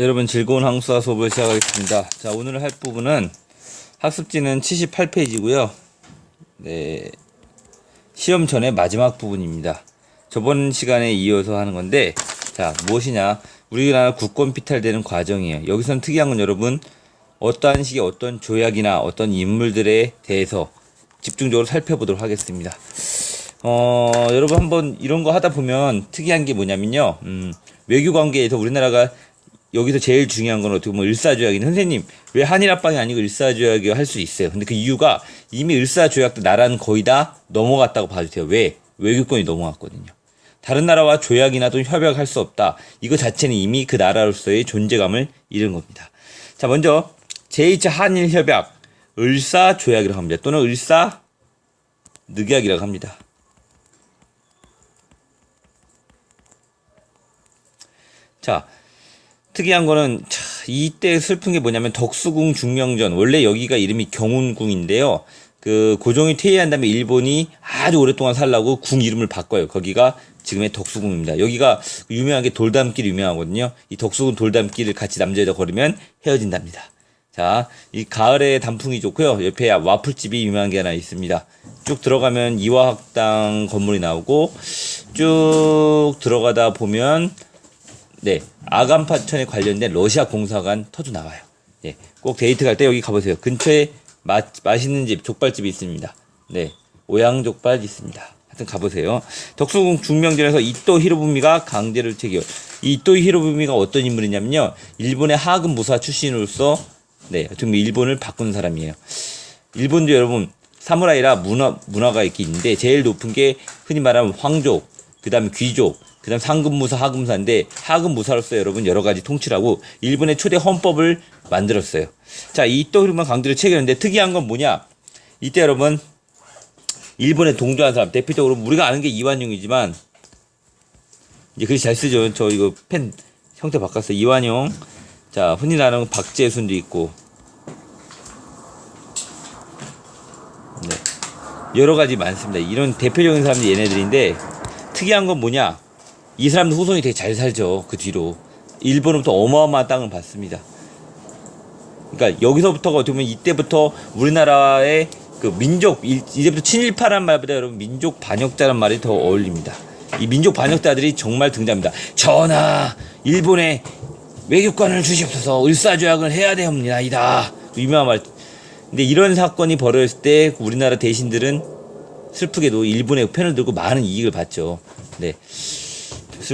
여러분 즐거운 한국사 수업을 시작하겠습니다. 자, 오늘 할 부분은 학습지는 78페이지고요. 네. 시험 전에 마지막 부분입니다. 저번 시간에 이어서 하는 건데 자, 무엇이냐? 우리나라 국권 피탈되는 과정이에요. 여기서는 특이한 건 여러분 어떠한 식의 어떤 조약이나 어떤 인물들에 대해서 집중적으로 살펴보도록 하겠습니다. 어, 여러분 한번 이런 거 하다 보면 특이한 게 뭐냐면요. 음, 외교 관계에서 우리나라가 여기서 제일 중요한 건 어떻게 보면 을사조약인 선생님 왜 한일 합방이 아니고 을사조약이 할 수 있어요. 근데 그 이유가 이미 을사조약도 나라는 거의 다 넘어갔다고 봐주세요. 왜? 외교권이 넘어갔거든요. 다른 나라와 조약이나 또는 협약할 수 없다. 이거 자체는 이미 그 나라로서의 존재감을 잃은 겁니다. 자, 먼저 제2차 한일 협약 을사조약이라고 합니다. 또는 을사 늑약이라고 합니다. 자, 특이한 거는 차, 이때 슬픈 게 뭐냐면 덕수궁 중명전 원래 여기가 이름이 경운궁인데요. 그 고종이 퇴위한 다음에 일본이 아주 오랫동안 살라고 궁 이름을 바꿔요. 거기가 지금의 덕수궁입니다. 여기가 유명하게 돌담길 유명하거든요. 이 덕수궁 돌담길을 같이 남자 여자 걸으면 헤어진답니다. 자, 이 가을에 단풍이 좋고요. 옆에 와플집이 유명한 게 하나 있습니다. 쭉 들어가면 이화학당 건물이 나오고 쭉 들어가다 보면 네, 아간파천에 관련된 러시아 공사관 터도 나와요. 예, 꼭 데이트 갈 때 여기 가보세요. 근처에 마, 맛있는 집, 족발집이 있습니다. 네, 오양족발 있습니다. 하여튼 가보세요. 덕수궁 중명전에서 이토 히로부미가 강제를 체결. 이 이토 히로부미가 어떤 인물이냐면요. 일본의 하급 무사 출신으로서 네, 좀 일본을 바꾼 사람이에요. 일본도 여러분 사무라이라 문화 문화가 있긴 있는데 제일 높은 게 흔히 말하면 황족, 그다음에 귀족, 그다음 상급무사, 하급무사인데 하급무사로서 여러분 여러 가지 통치를 하고 일본의 초대 헌법을 만들었어요. 자, 이또 흐름만 강제로 체결했는데 특이한 건 뭐냐? 이때 여러분 일본에 동조한 사람 대표적으로 우리가 아는 게 이완용이지만 이제 글씨 잘 쓰죠. 저 이거 펜 형태 바꿨어요. 이완용. 자, 흔히 아는 박재순도 있고 네. 여러 가지 많습니다. 이런 대표적인 사람들이 얘네들인데 특이한 건 뭐냐? 이 사람들 후손이 되게 잘 살죠. 그 뒤로. 일본으로부터 어마어마한 땅을 받습니다. 그러니까 여기서부터가 어떻게 보면 이때부터 우리나라의 그 민족, 일- 이제부터 친일파란 말보다 여러분 민족 반역자란 말이 더 어울립니다. 이 민족 반역자들이 정말 등장합니다. 전하, 일본에 외교관을 주시옵소서, 을사조약을 해야 되옵니다이다. 유명한 말. 근데 이런 사건이 벌어졌을 때 우리나라 대신들은 슬프게도 일본의 편을 들고 많은 이익을 봤죠. 네.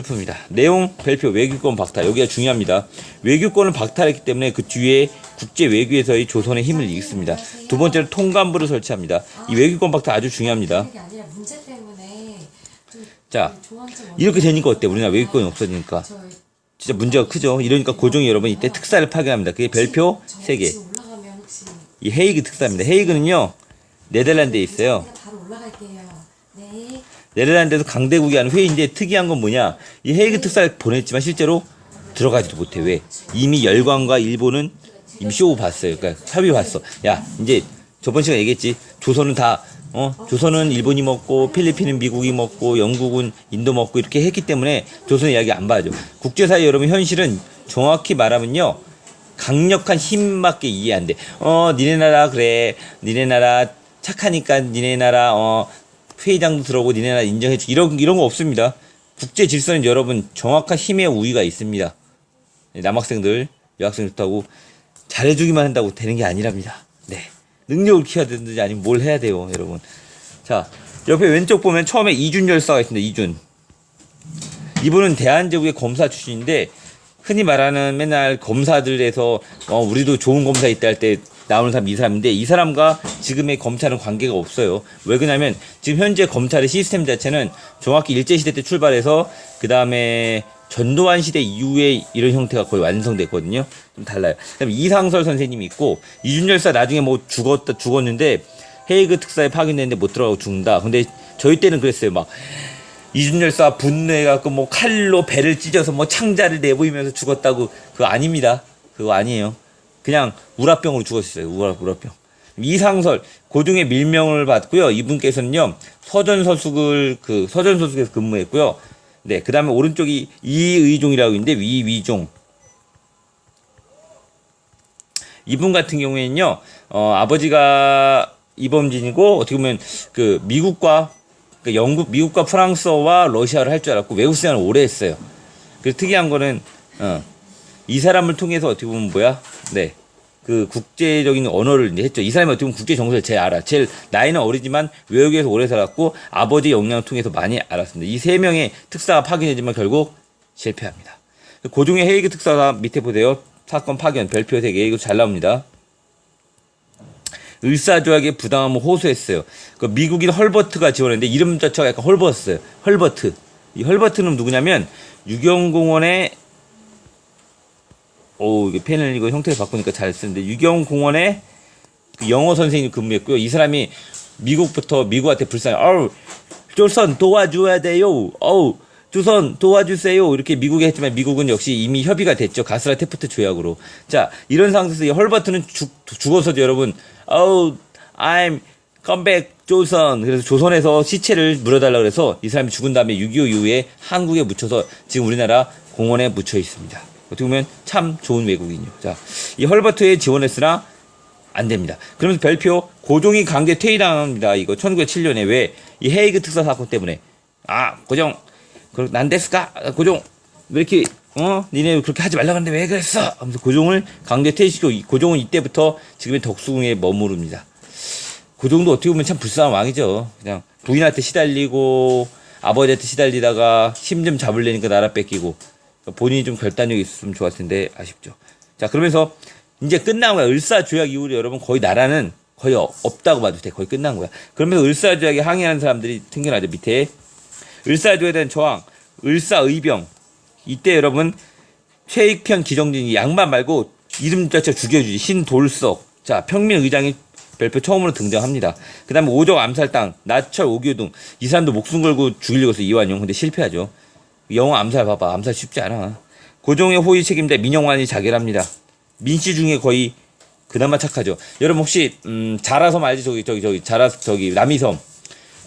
슬픕니다. 내용 별표 외교권 박탈 여기가 중요합니다. 외교권을 박탈했기 때문에 그 뒤에 국제 외교에서의 조선의 힘을 잃습니다. 두 번째로 통감부를 설치합니다. 이 외교권 박탈 아주 중요합니다. 자, 이렇게 되니까 어때? 우리나라 외교권이 없어지니까 저 진짜 문제가 크죠. 이러니까 고종이 여러분 이때 특사를 파견합니다. 그게 별표 저세 개. 지금 올라가면 혹시 이 헤이그 특사입니다. 헤이그는요 네덜란드에 있어요. 네덜란드에서 강대국이 하는 회의인데 특이한 건 뭐냐? 이 헤이그 특사를 보냈지만 실제로 들어가지도 못해. 왜? 이미 열광과 일본은 이미 쇼 봤어요. 그러니까 협의 봤어. 야, 이제 저번 시간에 얘기했지. 조선은 다 어, 조선은 일본이 먹고 필리핀은 미국이 먹고 영국은 인도 먹고 이렇게 했기 때문에 조선의 이야기 안 봐죠. 국제사회 여러분 현실은 정확히 말하면요. 강력한 힘밖에 이해 안 돼. 어, 니네 나라 그래. 니네 나라 착하니까 니네 나라 어 회의장도 들어오고 니네 나라 인정해 주 이런 이런 거 없습니다. 국제 질서는 여러분 정확한 힘의 우위가 있습니다. 남학생들 여학생 좋다고 잘해주기만 한다고 되는 게 아니랍니다. 네. 능력을 키워야 되는지 아니면 뭘 해야 돼요, 여러분. 자, 옆에 왼쪽 보면 처음에 이준 열사가 있습니다. 이준. 이분은 대한제국의 검사 출신인데 흔히 말하는 맨날 검사들에서 어, 우리도 좋은 검사 있다 할 때 나오는 사람 이 사람인데 이 사람과 지금의 검찰은 관계가 없어요. 왜 그러냐면 지금 현재 검찰의 시스템 자체는 정확히 일제 시대 때 출발해서 그 다음에 전두환 시대 이후에 이런 형태가 거의 완성됐거든요. 좀 달라요. 그다음에 이상설 선생님이 있고 이준열사 나중에 뭐 죽었다 죽었는데 헤이그 특사에 파견됐는데 못 들어가고 죽는다. 근데 저희 때는 그랬어요. 막 이준열사 분노해갖고 뭐 칼로 배를 찢어서 뭐 창자를 내보이면서 죽었다고 그거 아닙니다. 그거 아니에요. 그냥 우라병으로 죽었어요. 우라 우라병. 이상설 고종의 밀명을 받고요. 이분께서는요 서전 서숙을 그 서전 서숙에서 근무했고요. 네, 그 다음에 오른쪽이 이의종이라고 있는데 위위종 이분 같은 경우에는요, 어, 아버지가 이범진이고 어떻게 보면 그 미국과 그 영국, 미국과 프랑스어와 러시아를 할 줄 알았고 외국 생활을 오래 했어요. 그래서 특이한 거는 어, 이 사람을 통해서 어떻게 보면 뭐야? 네. 그 국제적인 언어를 이제 했죠. 이 사람이 어떻게 보면 국제 정서를 제일 알아. 제일 나이는 어리지만 외국에서 오래 살았고 아버지 영향을 통해서 많이 알았습니다. 이 세 명의 특사가 파견되지만 결국 실패합니다. 고종의 헤이그 특사가 밑에 보세요. 사건 파견 별표 3개 이거 잘 나옵니다. 을사조약에 부당함을 호소했어요. 그 미국인 헐버트가 지원했는데 이름 자체가 약간 헐버트였어요. 헐버트. 이 헐버트는 누구냐면 유경공원의 오 이게 펜을 이거 형태를 바꾸니까 잘 쓰는데 유경 공원의 그 영어 선생님 근무했고요. 이 사람이 미국부터 미국한테 불쌍해. 어우 조선 도와줘야 돼요. 어우 조선 도와주세요. 이렇게 미국에 했지만 미국은 역시 이미 협의가 됐죠. 가스라 테프트 조약으로. 자 이런 상황에서 이 헐버트는 죽, 죽어서도 여러분 어우 I'm back 조선 그래서 조선에서 시체를 물어달라 그래서 이 사람이 죽은 다음에 6.25 이후에 한국에 묻혀서 지금 우리나라 공원에 묻혀 있습니다. 어떻게 보면 참 좋은 외국인이요. 자, 이 헐버트에 지원했으나 안 됩니다. 그러면서 별표 고종이 강제 퇴위당합니다. 이거 1907년에 왜 이 헤이그 특사 사건 때문에 아 고종 그난 데스까 고종 왜 이렇게 어 니네 그렇게 하지 말라 그랬는데 왜 그랬어? 하면서 고종을 강제 퇴위시키고 이 고종은 이때부터 지금의 덕수궁에 머무릅니다. 고종도 어떻게 보면 참 불쌍한 왕이죠. 그냥 부인한테 시달리고 아버지한테 시달리다가 힘 좀 잡으려니까 나라 뺏기고 본인이 좀 결단력이 있었으면 좋았을 텐데 아쉽죠. 자 그러면서 이제 끝난 거야. 을사조약 이후로 여러분 거의 나라는 거의 어- 없다고 봐도 돼. 거의 끝난 거야. 그러면서 을사조약에 항의하는 사람들이 생겨나죠. 밑에 을사조약에 대한 저항, 을사의병. 이때 여러분 최익현 기정진이 양반 말고 이름 자체 죽여주지 신돌석. 자 평민 의장이 별표 처음으로 등장합니다. 그 다음에 오적 암살당, 나철 오교동 이 사람도 목숨 걸고 죽이려고 해서 이완용 근데 실패하죠. 영어 암살 봐봐 암살 쉽지 않아. 고종의 호의 책임자 민영환이 자결합니다. 민씨 중에 거의 그나마 착하죠. 여러분 혹시 음, 자라섬 알지 저기 저기 저기 자라 저기 남이섬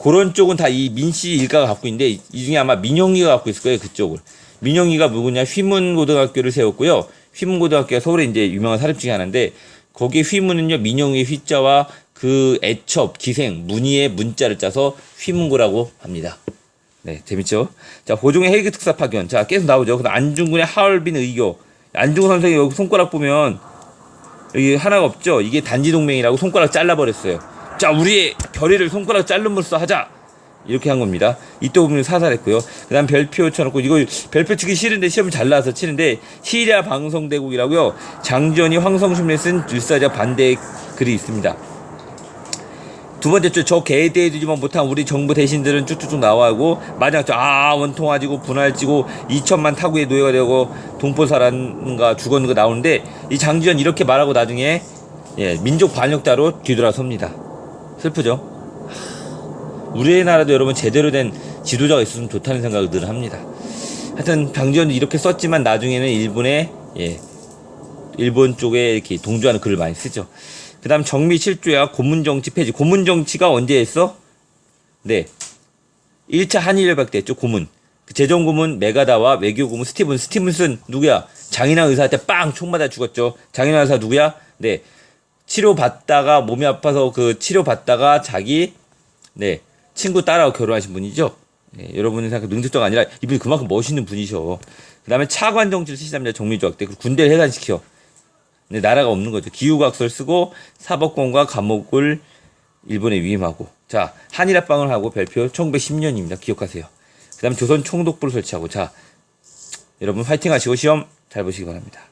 그런 쪽은 다 이 민씨 일가가 갖고 있는데 이- 이 중에 아마 민영이가 갖고 있을 거예요 그쪽을. 민영이가 누구냐 휘문 고등학교를 세웠고요. 휘문 고등학교가 서울에 이제 유명한 사립 중에 하나인데 거기에 휘문은요 민영이의 휘자와 그 애첩 기생 문의의 문자를 짜서 휘문고라고 합니다. 네, 재밌죠? 자, 고종의 헬기 특사 파견. 자, 계속 나오죠. 그다음 안중근의 하얼빈 의교. 안중근 선생이 여기 손가락 보면 여기 하나가 없죠? 이게 단지 동맹이라고 손가락 잘라버렸어요. 자, 우리의 결의를 손가락 자름으로써 하자! 이렇게 한 겁니다. 이때 보면 사살했고요. 그 다음 별표 쳐놓고, 이거 별표 치기 싫은데 시험을 잘 나와서 치는데, 시리아 방송대국이라고요. 장전이 황성심에 쓴 일사자 반대 글이 있습니다. 두 번째 줄, 저 개에 대해주지만 못한 우리 정부 대신들은 쭉쭉쭉 나와고, 마지막 줄, 아, 원통하지고, 분할지고, 2천만 타구의 노예가 되고, 동포사란가 죽었는 거 나오는데, 이 장지현 이렇게 말하고 나중에, 예, 민족 반역자로 뒤돌아섭니다. 슬프죠? 하, 우리나라도 여러분 제대로 된 지도자가 있었으면 좋다는 생각을 늘 합니다. 하여튼, 장지현이 이렇게 썼지만 나중에는 일본의, 예, 일본 쪽에 이렇게 동조하는 글을 많이 쓰죠. 그 다음 정미 7조야 고문정치 폐지. 고문정치가 언제 했어? 네. 1차 한일협약 때 했죠, 고문. 그 재정 고문 메가다와 외교 고문 스티븐. 스티븐슨 누구야? 장인환 의사한테 빵! 총 맞아 죽었죠. 장인환 의사 누구야? 네. 치료 받다가 몸이 아파서 그 치료 받다가 자기, 네. 친구 딸하고 결혼하신 분이죠. 네, 여러분이 생각한 능력자가 아니라 이분이 그만큼 멋있는 분이셔. 그 다음에 차관 정치를 실시합니다. 정미조약 때. 군대를 해산시켜. 근데 나라가 없는 거죠. 기후각서를 쓰고 사법권과 감옥을 일본에 위임하고 자 한일합방을 하고 별표 1910년입니다. 기억하세요. 그 다음에 조선 총독부를 설치하고 자 여러분 화이팅 하시고 시험 잘 보시기 바랍니다.